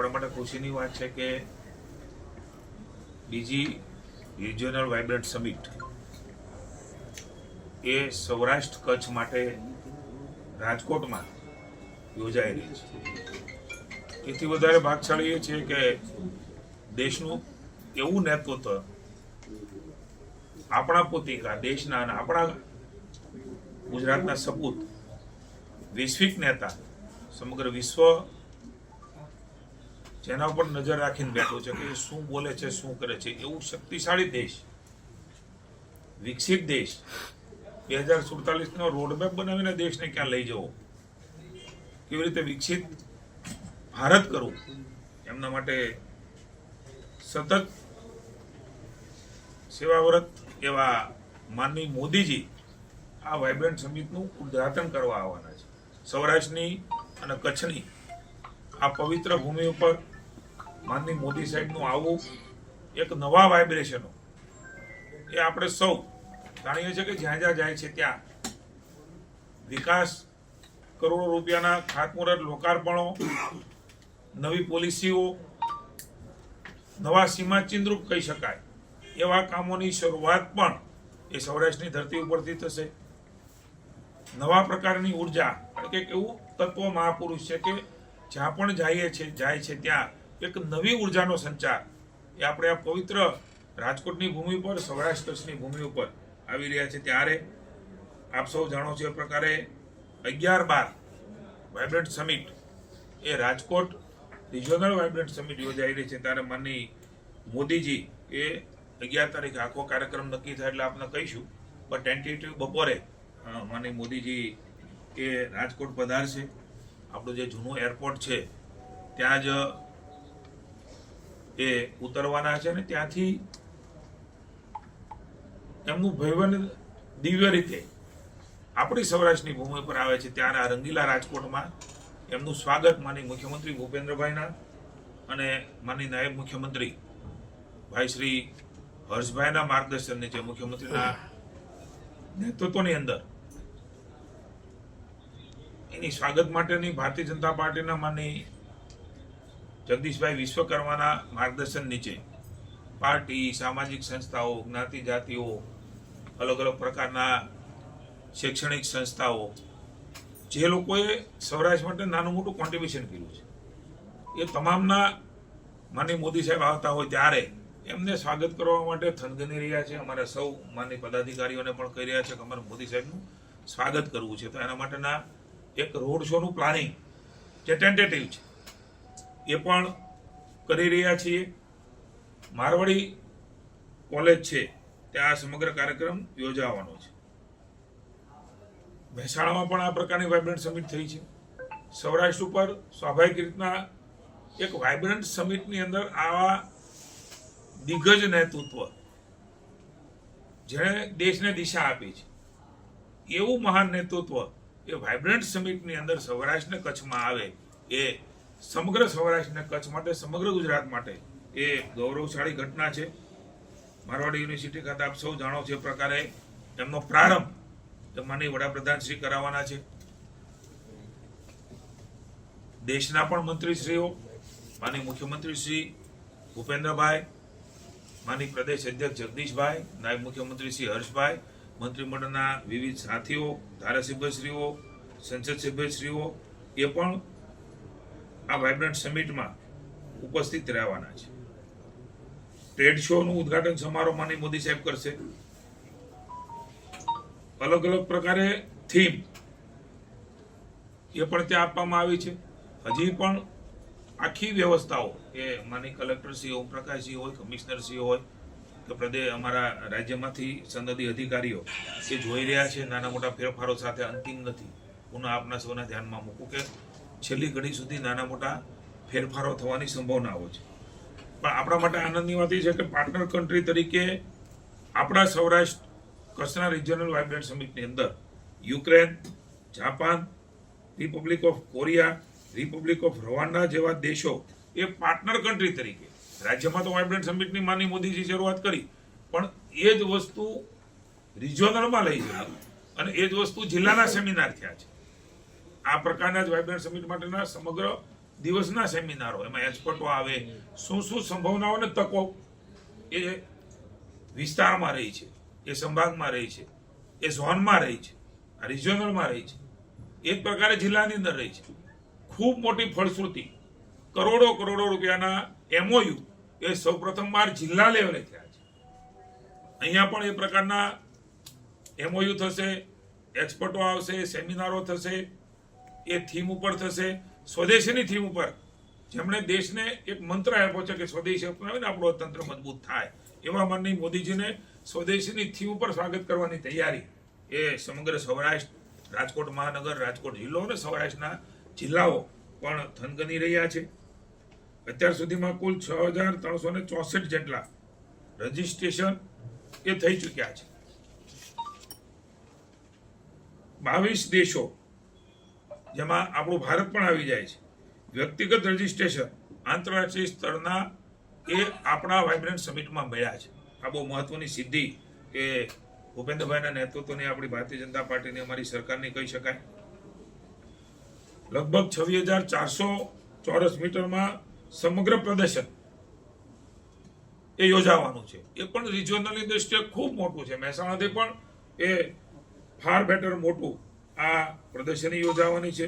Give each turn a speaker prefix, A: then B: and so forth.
A: આપણા માટે ખુશીની વાત છે કે બીજી રિજિયોનલ વાઇબ્રન્ટ સમિટ એ સૌરાષ્ટ્ર કચ્છ માટે રાજકોટમાં યોજાઈ રહી છે. એથી વધારે ભાગશાળી એ છે કે દેશનું એવું નેતૃત્વ આપણા પોતિકા, દેશના અને આપણા ગુજરાતના સપૂત વૈશ્વિક નેતા, સમગ્ર વિશ્વ જેના ઉપર નજર રાખીને બેઠો છે કે શું બોલે છે, શું કરે છે. એવું શક્તિશાળી દેશ, વિકસિત દેશ, બે હજાર સુડતાલીસનો રોડમેપ બનાવીને દેશને ક્યાં લઈ જવો? કેવી રીતે વિકસિત ભારત કરવું? એમના માટે સતત સેવાવ્રત એવા માનની મોદીજી આ વાઇબ્રન્ટ સમિટનું ઉદ્ઘાટન કરવા આવવાના છે. સૌરાષ્ટ્રની અને કચ્છની આ પવિત્ર ભૂમિ ઉપર માનની મોદી સાહેબનું આવું એક નવા વાઇબ્રેશનો એ આપણે સૌ જાણીએ છીએ કે જ્યાં જ્યાં જાય છે ત્યાં. વિકાસ કરોડો રૂપિયાના ખાતમુહૂર્ત, લોકાર્પણો, નવી પોલિસીઓ, નવા સીમાચિહ્નરૂપ કહી શકાય. એવા કામોની શરૂઆત પણ એ સૌરાષ્ટ્રની ધરતી ઉપરથી થશે. નવા પ્રકારની ઊર્જા કે એવું તત્વ મહાપુરુષ છે કે જ્યાં પણ જઈએ છે, જાય છે ત્યાં. એક નવી ઉર્જાનો સંચાર. એ આપણે આ પવિત્ર રાજકોટની ભૂમિ પર સૌરાષ્ટ્ર કચ્છની ભૂમિ ઉપર આવી રહ્યા છે. ત્યારે આપ સૌ જાણો છો એ પ્રકારે અગિયાર બાર વાઇબ્રન્ટ સમિટ એ રાજકોટ રિજિયોનલ વાઇબ્રન્ટ સમિટ યોજાઈ રહી છે. ત્યારે માનની મોદીજી એ અગિયાર તારીખે આખો કાર્યક્રમ નક્કી થાય એટલે આપણે કહીશું. પણ ટેન્ટેટિવ બપોરે માનની મોદીજી એ રાજકોટ પધારશે. આપણું જે જૂનું એરપોર્ટ છે, ત્યાં જ એ ઉતરવાના છે અને ત્યાંથી એમનું ભયવન દિવ્ય રીતે આપણી સૌરાષ્ટ્રની ભૂમિ પર આવે છે. ત્યારે આ રંગીલા રાજકોટમાં એમનું સ્વાગત માની મુખ્યમંત્રી ભૂપેન્દ્રભાઈના અને માની નાયબ મુખ્યમંત્રી ભાઈ શ્રી હર્ષભાઈના માર્ગદર્શન નીચે મુખ્યમંત્રીના નેતૃત્વની અંદર એની સ્વાગત માટેની ભારતીય જનતા પાર્ટીના માની જગદીશભાઈ વિશ્વકર્માના માર્ગદર્શન નીચે. પાર્ટી, સામાજિક સંસ્થાઓ, જ્ઞાતિ જાતિઓ, અલગ અલગ પ્રકારના શૈક્ષણિક સંસ્થાઓ. જે લોકોએ સૌરાષ્ટ્ર માટે નાનું મોટું કોન્ટ્રીબ્યુશન કર્યું છે. એ તમામના માની મોદી સાહેબ આવતા હોય ત્યારે એમને સ્વાગત કરવા માટે થનગની રહ્યા છે. અમારા સૌ માની પદાધિકારીઓને પણ કહી રહ્યા છે કે અમારે મોદી સાહેબનું સ્વાગત કરવું છે. તો એના માટેના એક રોડ શોનું પ્લાનિંગ જે ટેન્ટેટિવ છે. એ પણ કરી રહ્યા છીએ. મારવાડી કોલેજ છે, ત્યાં આ સમગ્ર કાર્યક્રમ યોજાવાનો છે. મહેસાણામાં પણ આ પ્રકારની વાઇબ્રન્ટ સમિટ થઈ છે. સૌરાષ્ટ્ર ઉપર સ્વાભાવિક રીતના એક વાઇબ્રન્ટ સમિટની અંદર આવા દિગ્ગજ નેતૃત્વ જેણે દેશને દિશા આપી છે. એવું મહાન નેતૃત્વ એ વાઇબ્રન્ટ સમિટની અંદર સૌરાષ્ટ્રને કચ્છમાં આવે એ સમગ્ર સૌરાષ્ટ્રને કચ્છ માટે, સમગ્ર ગુજરાત માટે એ ગૌરવશાળી ઘટના છે. મારવાડી યુનિવર્સિટી ખાતે આપ સૌ જાણો છો એ પ્રકારે એમનો પ્રારંભ એ માનીય વડાપ્રધાન શ્રી કરાવવાના છે. દેશના પણ મંત્રીશ્રીઓ માની મુખ્યમંત્રી શ્રી ભૂપેન્દ્રભાઈ માની પ્રદેશ અધ્યક્ષ જગદીશભાઈ, નાયબ મુખ્યમંત્રી શ્રી હર્ષભાઈ, મંત્રીમંડળના વિવિધ સાથીઓ, ધારાસભ્યશ્રીઓ સંસદ સભ્યશ્રીઓ એ પણ આ વાઇબ્રન્ટ સમિટમાં ઉપસ્થિત રહેવાના છે. ટ્રેડ શોનું ઉદઘાટન સમારોહ માની મોદી સાહેબ કરશે. અલગ અલગ પ્રકારે થીમ એ પણ ત્યાં આપવામાં આવી છે. હજી પણ આખી વ્યવસ્થાઓ એ માની કલેક્ટરશ્રી ઓમપ્રકાશજી હોય કમિશનરશ્રી હોય, કે પ્રદેશ અમારા રાજ્યમાંથી સંદદી અધિકારીઓ એ જોઈ રહ્યા છે. નાના મોટા ફેરફારો સાથે અંતિમ નથી. પુનઃ આપના સૌના ધ્યાનમાં મૂકું કે છેલ્લી ઘડી સુધી નાના મોટા ફેરફારો થવાની સંભાવનાઓ છે. પણ આપણા માટે આનંદની વાત એ છે કે પાર્ટનર કન્ટ્રી તરીકે આપણા સૌરાષ્ટ્ર કચ્છના રિજનલ વાઇબ્રન્ટ સમિટની અંદર Ukraine, Japan republic of Korea republic of Rwanda જેવા દેશો એ પાર્ટનર કન્ટ્રી તરીકે, રાજ્યમાં તો વાઇબ્રન્ટ સમિટની માની મોદીજી શરૂઆત કરી, પણ એ જ વસ્તુ રિજિયોનલમાં લઈ જઈ. અને એ જ વસ્તુ જિલ્લાના સેમિનાર થયા છે. આ પ્રકારના જ વાઇબ્રન્ટ સમિટ માટેના સમગ્ર દિવસના સેમિનારો, એમાં એક્સપર્ટો આવે, શું શું સંભાવનાઓ અને તકો એ વિસ્તારમાં રહી છે, એ સંભાગમાં રહી છે, એ ઝોનમાં રહી છે, આ રિજિયોનલમાં રહી છે એ જ પ્રકારે જિલ્લાની અંદર રહી છે. ખૂબ મોટી ફળશ્રુતિ. કરોડો કરોડો રૂપિયાના એમઓયુ એ સૌપ્રથમ વાર જિલ્લા લેવલે થયા છે. અહીંયા પણ એ પ્રકારના એમઓયુ થશે, એક્સપર્ટો આવશે, સેમિનારો થશે એ થીમ ઉપર થશે. સ્વદેશીની થીમ ઉપર. જેમણે દેશને એક મંત્ર આપ્યો છે કે સ્વદેશી અપનાવીને આપણું તંત્ર મજબૂત થાય. એવા માનની મોદીજીને સ્વદેશીની થીમ ઉપર સ્વાગત કરવાની તૈયારી એ સમગ્ર સૌરાષ્ટ્ર, રાજકોટ મહાનગર, રાજકોટ જિલ્લો અને સૌરાષ્ટ્રના જિલ્લાઓ પણ થનગની રહ્યા છે. અત્યાર સુધીમાં કુલ છ હજાર ત્રણસો ને ચોસઠ જેટલા રજીસ્ટ્રેશન એ થઈ ચૂક્યા છે. બાવીસ દેશો જેમાં આપણું ભારત પણ આવી જાય છે. વ્યક્તિગત રજીસ્ટ્રેશન આંતરરાષ્ટ્રીય સ્તરના એ આપણા વાઇબ્રન્ટ સમિટમાં મળ્યા છે. આ બહુ મહત્વની સિદ્ધિ કે ભૂપેન્દ્રભાઈના નેતૃત્વની આપણી ભારતીય જનતા પાર્ટીની, અમારી સરકારની કહી શકાય. લગભગ છવ્વીસ હજાર ચારસો ચોરસ મીટરમાં સમગ્ર પ્રદર્શન એ યોજાવાનું છે. એ પણ રિજિયોનલની દ્રષ્ટિએ ખૂબ મોટું છે. મહેસાણાથી પણ એ ફાર બેટર મોટું આ પ્રદર્શની યોજાવાની છે.